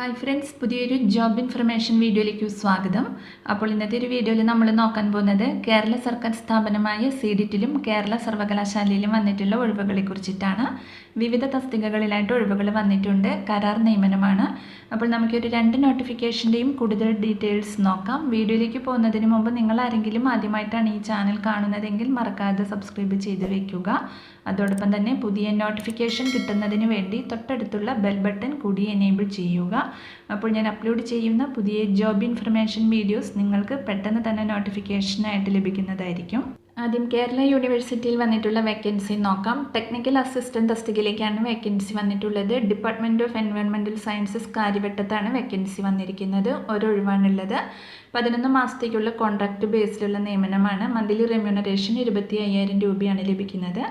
Hi friends പുതിയൊരു job information വീഡിയോയിലേക്ക് സ്വാഗതം. അപ്പോൾ ഇന്നത്തെ ഒരു വീഡിയോയിൽ നമ്മൾ നോക്കാൻ പോകുന്നത് കേരള സർക്കാർ സ്ഥാപനമായ സീഡിറ്റിലും കേരള സർവകലാശാലയിലും വന്നിട്ടുള്ള ഒഴിവുകളെ കുറിച്ചിട്ടാണ്. വിവിധ തസ്തികകളിലായിട്ട് ഒഴിവുകൾ വന്നിട്ടുണ്ട്. കരാർ നിയമനമാണ്. അപ്പോൾ നമുക്കൊരു രണ്ട് നോട്ടിഫിക്കേഷന്റെയും കൂടുതൽ ഡീറ്റെയിൽസ് നോക്കാം. വീഡിയോയിലേക്ക് പോകുന്നതിന് മുമ്പ് നിങ്ങൾ ആരെങ്കിലും ആദ്യമായിട്ടാണ് ഈ ചാനൽ കാണുന്നതെങ്കിൽ മറക്കാതെ സബ്സ്ക്രൈബ് ചെയ്ത് വയ്ക്കുക അതോടൊപ്പം തന്നെ പുതിയ നോട്ടിഫിക്കേഷൻ കിട്ടുന്നതിന് വേണ്ടി തൊട്ടടുത്തുള്ള ബെൽ ബട്ടൺ കൂടി എനേബിൾ ചെയ്യുക. അപ്പോൾ ഞാൻ അപ്ലോഡ് ചെയ്യുന്ന പുതിയ ജോബ് ഇൻഫർമേഷൻ വീഡിയോസ് നിങ്ങൾക്ക് പെട്ടെന്ന് തന്നെ നോട്ടിഫിക്കേഷനായിട്ട് ലഭിക്കുന്നതായിരിക്കും. ആദ്യം കേരള യൂണിവേഴ്സിറ്റിയിൽ വന്നിട്ടുള്ള വേക്കൻസി നോക്കാം. ടെക്നിക്കൽ അസിസ്റ്റന്റ് തസ്തികയിലേക്കാണ് വേക്കൻസി വന്നിട്ടുള്ളത്. ഡിപ്പാർട്ട്മെന്റ് ഓഫ് എൻവയോൺമെന്റൽ സയൻസസ് കാര്യവട്ടത്താണ് വേക്കൻസി വന്നിരിക്കുന്നത്. ഒരൊഴിവാണുള്ളത് പതിനൊന്ന് മാസത്തേക്കുള്ള കോൺട്രാക്റ്റ് ബേസിലുള്ള നിയമനമാണ്. മന്ത്ലി റെമ്യൂണറേഷൻ ഇരുപത്തി അയ്യായിരം രൂപയാണ് ലഭിക്കുന്നത്.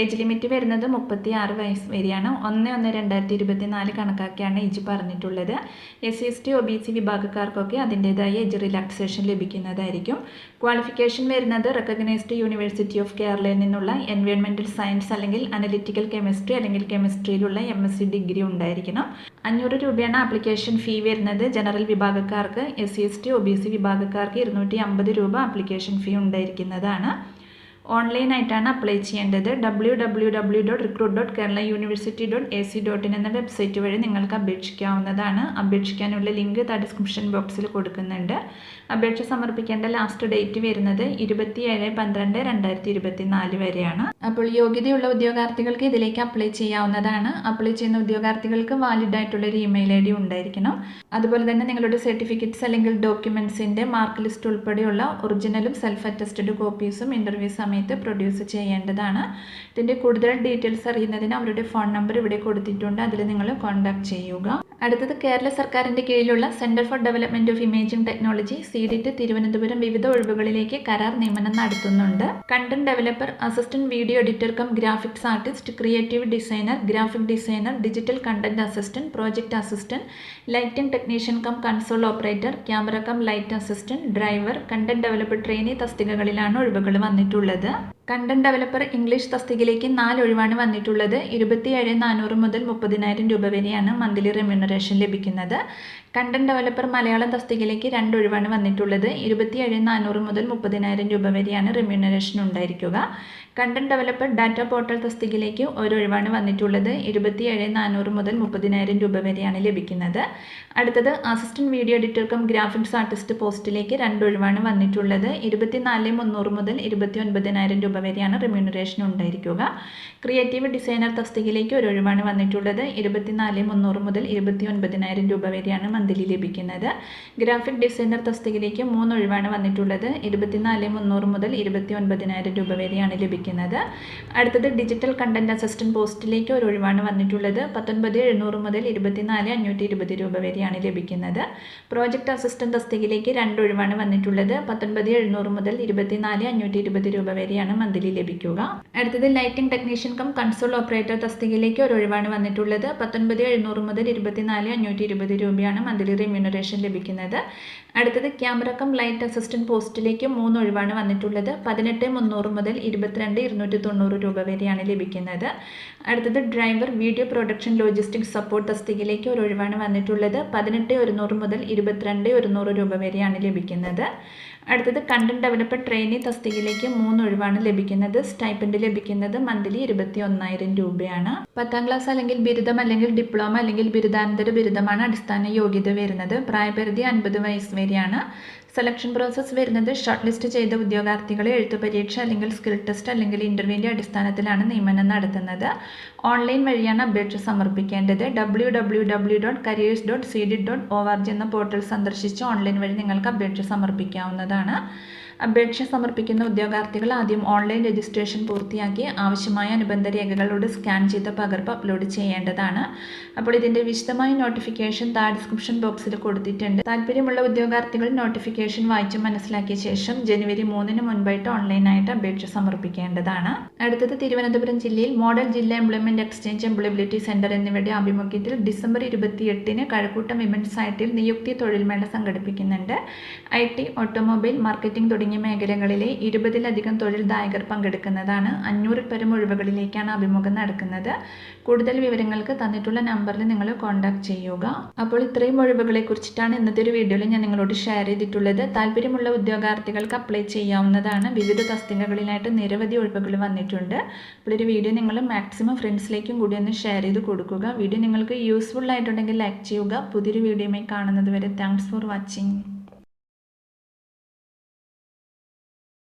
ഏജ് ലിമിറ്റ് വരുന്നത് മുപ്പത്തി ആറ് വയസ്സ് വരെയാണ്. ഒന്ന് ഒന്ന് രണ്ടായിരത്തി ഇരുപത്തി നാല് കണക്കാക്കിയാണ് ഏജ് പറഞ്ഞിട്ടുള്ളത്. S C S T O B C വിഭാഗക്കാർക്കൊക്കെ അതിന്റേതായ ഏജ് റിലാക്സേഷൻ ലഭിക്കുന്നതായിരിക്കും. ക്വാളിഫിക്കേഷൻ വരുന്നത് റെക്കഗ്നൈസ്ഡ് യൂണിവേഴ്സിറ്റി ഓഫ് കേരളയിൽ നിന്നുള്ള എൻവയോൺമെന്റൽ സയൻസ് അല്ലെങ്കിൽ അനലിറ്റിക്കൽ കെമിസ്ട്രി അല്ലെങ്കിൽ കെമിസ്ട്രിയിലുള്ള എം എസ് സി ഡിഗ്രി ഉണ്ടായിരിക്കണം. അഞ്ഞൂറ് രൂപയാണ് ആപ്ലിക്കേഷൻ ഫീ വരുന്നത്. ജനറൽ വിഭാഗക്കാർക്ക് S C S T O B C വിഭാഗക്കാർക്ക് ഇരുന്നൂറ്റി അമ്പത് രൂപ ആപ്ലിക്കേഷൻ ഫീ ഉണ്ടായിരിക്കുന്നതാണ്. ഓൺലൈനായിട്ടാണ് അപ്ലൈ ചെയ്യേണ്ടത്. W W W dot recruit dot Kerala university dot A C dot in എന്ന വെബ്സൈറ്റ് വഴി നിങ്ങൾക്ക് അപേക്ഷിക്കാവുന്നതാണ്. അപേക്ഷിക്കാനുള്ള ലിങ്ക് താ ഡിസ്ക്രിപ്ഷൻ ബോക്സിൽ കൊടുക്കുന്നുണ്ട്. അപേക്ഷ സമർപ്പിക്കേണ്ട ലാസ്റ്റ് ഡേറ്റ് വരുന്നത് ഇരുപത്തിയേഴ് പന്ത്രണ്ട് രണ്ടായിരത്തി ഇരുപത്തി നാല് വരെയാണ്. അപ്പോൾ യോഗ്യതയുള്ള ഉദ്യോഗാർത്ഥികൾക്ക് ഇതിലേക്ക് അപ്ലൈ ചെയ്യാവുന്നതാണ്. അപ്ലൈ ചെയ്യുന്ന ഉദ്യോഗാർത്ഥികൾക്ക് വാലിഡ് ആയിട്ടുള്ള ഒരു ഇമെയിൽ ഐ ഡി ഉണ്ടായിരിക്കണം. അതുപോലെ തന്നെ നിങ്ങളുടെ സർട്ടിഫിക്കറ്റ്സ് അല്ലെങ്കിൽ ഡോക്യുമെന്റ്സിന്റെ മാർക്ക് ലിസ്റ്റ് ഉൾപ്പെടെയുള്ള ഒറിജിനലും സെൽഫ് അറ്റസ്റ്റഡ് കോപ്പീസും ഇന്റർവ്യൂ സമയത്ത് പ്രൊഡ്യൂസ് ചെയ്യേണ്ടതാണ്. ഇതിന്റെ കൂടുതൽ ഡീറ്റെയിൽസ് അറിയുന്നതിന് അവരുടെ ഫോൺ നമ്പർ ഇവിടെ കൊടുത്തിട്ടുണ്ട്. അതിൽ നിങ്ങൾ കോൺടാക്ട് ചെയ്യുക. അടുത്തത് കേരള സർക്കാരിന്റെ കീഴിലുള്ള centre for development of imaging technology CDIT Thiruvananthapuram വിവിധ ഒഴിവുകളിലേക്ക് കരാർ നിയമനം നടത്തുന്നുണ്ട്. Content developer assistant video editor cum graphics artist creative designer graphic designer digital content assistant project assistant lighting technician cum console operator camera cum light assistant driver content developer trainee തസ്തികകളിലാണ് ഒഴിവുകൾ വന്നിട്ടുള്ളത്. да? Content developer English തസ്തികയിലേക്ക് നാല് ഒഴിവാണ് വന്നിട്ടുള്ളത്. ഇരുപത്തിയേഴ് നാനൂറ് മുതൽ മുപ്പതിനായിരം രൂപ വരെയാണ് മന്ത്ലി റെമ്യൂണറേഷൻ ലഭിക്കുന്നത്. കണ്ടന്റ് ഡെവലപ്പർ മലയാളം തസ്തികയിലേക്ക് രണ്ട് ഒഴിവാണ് വന്നിട്ടുള്ളത്. ഇരുപത്തിയേഴ് നാനൂറ് മുതൽ മുപ്പതിനായിരം രൂപ വരെയാണ് റെമ്യൂണറേഷൻ ഉണ്ടായിരിക്കുക. കണ്ടന്റ് ഡെവലപ്പർ ഡാറ്റ പോർട്ടൽ തസ്തികയിലേക്ക് ഒരു ഒഴിവാണ് വന്നിട്ടുള്ളത്. ഇരുപത്തിയേഴ് നാനൂറ് മുതൽ മുപ്പതിനായിരം രൂപ വരെയാണ് ലഭിക്കുന്നത്. അടുത്തത് അസിസ്റ്റന്റ് വീഡിയോ എഡിറ്റർക്കും ഗ്രാഫിക്സ് ആർട്ടിസ്റ്റ് പോസ്റ്റിലേക്ക് രണ്ട് ഒഴിവാണ് വന്നിട്ടുള്ളത്. ഇരുപത്തിനാല് മുന്നൂറ് മുതൽ ഇരുപത്തി ഒൻപതിനായിരം രൂപ വരെയാണ് റിമ്യൂണറേഷൻ ഉണ്ടായിരിക്കുക. ക്രിയേറ്റീവ് ഡിസൈനർ തസ്തികയിലേക്ക് ഒരു ഒഴിവാണ് വന്നിട്ടുള്ളത്. ഇരുപത്തിനാല് മുന്നൂറ് മുതൽ ഇരുപത്തി ഒൻപതിനായിരം രൂപ വരെയാണ് മന്ത്ലി ലഭിക്കുന്നത്. ഗ്രാഫിക് ഡിസൈനർ തസ്തികയിലേക്ക് മൂന്ന് ഒഴിവാണ് വന്നിട്ടുള്ളത്. ഇരുപത്തിനാല് മുന്നൂറ് മുതൽ ഇരുപത്തി ഒൻപതിനായിരം രൂപ വരെയാണ് ലഭിക്കുന്നത്. അടുത്തത് ഡിജിറ്റൽ കണ്ടന്റ് അസിസ്റ്റന്റ് പോസ്റ്റിലേക്ക് ഒരു ഒഴിവാണ് വന്നിട്ടുള്ളത്. പത്തൊൻപത് എഴുന്നൂറ് മുതൽ ഇരുപത്തിനാല് അഞ്ഞൂറ്റി ഇരുപത് രൂപ വരെയാണ് ലഭിക്കുന്നത്. പ്രോജക്റ്റ് അസിസ്റ്റന്റ് തസ്തികയിലേക്ക് രണ്ട് ഒഴിവാണ് വന്നിട്ടുള്ളത്. പത്തൊൻപത് എഴുന്നൂറ് മുതൽ ഇരുപത്തിനാല് അഞ്ഞൂറ്റി ഇരുപത് രൂപ വരെയാണ് മന്ത്ലി ലഭിക്കുക. അടുത്തത് lighting technician cum console operator തസ്തികയിലേക്ക് ഒരു ഒഴിവാണ് വന്നിട്ടുള്ളത്. പത്തൊൻപത് എഴുന്നൂറ് മുതൽ ഇരുപത്തിനാല് അഞ്ഞൂറ്റി ഇരുപത് രൂപയാണ് മന്ത്ലി റിമ്യൂണറേഷൻ ലഭിക്കുന്നത്. അടുത്തത് ക്യാമറ കം ലൈറ്റ് അസിസ്റ്റന്റ് പോസ്റ്റിലേക്ക് മൂന്ന് ഒഴിവാണ് വന്നിട്ടുള്ളത്. പതിനെട്ട് മുന്നൂറ് മുതൽ ഇരുപത്തിരണ്ട് ഇരുന്നൂറ്റി തൊണ്ണൂറ് രൂപ വരെയാണ് ലഭിക്കുന്നത്. അടുത്തത് driver video production logistics support തസ്തികയിലേക്ക് ഒരു ഒഴിവാണ് വന്നിട്ടുള്ളത്. പതിനെട്ട് ഒരുന്നൂറ് മുതൽ ഇരുപത്തിരണ്ട് ഒരുന്നൂറ് രൂപ വരെയാണ് ലഭിക്കുന്നത്. അടുത്തത് കണ്ടന്റ് ഡെവലപ്പർ ട്രെയിനി തസ്തികയിലേക്ക് മൂന്ന് ഒഴിവാണ് ലഭിക്കുന്നത് സ്റ്റൈപ്പൻഡ് ലഭിക്കുന്നത് മന്ത്ലി ഇരുപത്തി ഒന്നായിരം രൂപയാണ്. പത്താം ക്ലാസ് അല്ലെങ്കിൽ ബിരുദം അല്ലെങ്കിൽ ഡിപ്ലോമ അല്ലെങ്കിൽ ബിരുദാനന്തര ബിരുദമാണ് അടിസ്ഥാന യോഗ്യത വരുന്നത്. പ്രായപരിധി അൻപത് വയസ്സ് വരെയാണ്. സെലക്ഷൻ പ്രോസസ്സ് വരുന്നത് ഷോർട്ട് ലിസ്റ്റ് ചെയ്ത ഉദ്യോഗാർത്ഥികളെ എഴുത്തു പരീക്ഷ അല്ലെങ്കിൽ സ്കിൽ ടെസ്റ്റ് അല്ലെങ്കിൽ ഇന്റർവ്യൂവിന്റെ അടിസ്ഥാനത്തിലാണ് നിയമനം നടത്തുന്നത്. ഓൺലൈൻ വഴിയാണ് അപേക്ഷ സമർപ്പിക്കേണ്ടത്. W W W dot careers dot C D dot O R G എന്ന പോർട്ടൽ സന്ദർശിച്ച് ഓൺലൈൻ വഴി നിങ്ങൾക്ക് അപേക്ഷ സമർപ്പിക്കാവുന്നതാണ്. അപേക്ഷ സമർപ്പിക്കുന്ന ഉദ്യോഗാർത്ഥികൾ ആദ്യം ഓൺലൈൻ രജിസ്ട്രേഷൻ പൂർത്തിയാക്കി ആവശ്യമായ അനുബന്ധ രേഖകളോട് സ്കാൻ ചെയ്ത പകർപ്പ് അപ്ലോഡ് ചെയ്യേണ്ടതാണ്. അപ്പോൾ ഇതിന്റെ വിശദമായ നോട്ടിഫിക്കേഷൻ താ ഡിസ്ക്രിപ്ഷൻ ബോക്സിൽ കൊടുത്തിട്ടുണ്ട്. താല്പര്യമുള്ള ഉദ്യോഗാർത്ഥികൾ നോട്ടിഫിക്കേഷൻ വായിച്ച് മനസ്സിലാക്കിയ ശേഷം ജനുവരി മൂന്നിന് മുൻപായിട്ട് ഓൺലൈനായിട്ട് അപേക്ഷ സമർപ്പിക്കേണ്ടതാണ്. അടുത്തത് തിരുവനന്തപുരം ജില്ലയിൽ മോഡൽ ജില്ലാ എംപ്ലോയ്മെന്റ് എക്സ്ചേഞ്ച് എംപ്ലോയബിലിറ്റി സെന്റർ എന്നിവയുടെ ആഭിമുഖ്യത്തിൽ ഡിസംബർ ഇരുപത്തിയെട്ടിന് കഴക്കൂട്ടം വിമൻസ് സൈറ്റിൽ നിയുക്തി തൊഴിൽമേള സംഘടിപ്പിക്കുന്നുണ്ട്. ഐ ടി ഓട്ടോമൊബൈൽ മാർക്കറ്റിംഗ് തുടങ്ങിയ മേഖലകളിലെ ഇരുപതിലധികം തൊഴിൽദായകർ പങ്കെടുക്കുന്നതാണ്. അഞ്ഞൂറിൽ പരം ഒഴിവുകളിലേക്കാണ് അഭിമുഖം നടക്കുന്നത്. കൂടുതൽ വിവരങ്ങൾക്ക് തന്നിട്ടുള്ള നമ്പറിൽ നിങ്ങൾ കോൺടാക്ട് ചെയ്യുക. അപ്പോൾ ഇത്രയും ഒഴിവുകളെ കുറിച്ചിട്ടാണ് ഇന്നത്തെ ഒരു വീഡിയോയിൽ ഞാൻ നിങ്ങളോട് ഷെയർ ചെയ്തിട്ടുള്ളത്. താല്പര്യമുള്ള ഉദ്യോഗാർത്ഥികൾക്ക് അപ്ലൈ ചെയ്യാവുന്നതാണ്. വിവിധ തസ്തികകളിലായിട്ട് നിരവധി ഒഴിവുകൾ വന്നിട്ടുണ്ട്. അപ്പോൾ ഒരു വീഡിയോ നിങ്ങൾ മാക്സിമം ഫ്രണ്ട്സിലേക്കും കൂടി ഒന്ന് ഷെയർ ചെയ്ത് കൊടുക്കുക. വീഡിയോ നിങ്ങൾക്ക് യൂസ്ഫുൾ ആയിട്ടുണ്ടെങ്കിൽ ലൈക്ക് ചെയ്യുക. പുതിയൊരു വീഡിയോയുമായി കാണുന്നത് വരെ താങ്ക്സ് ഫോർ വാച്ചിങ്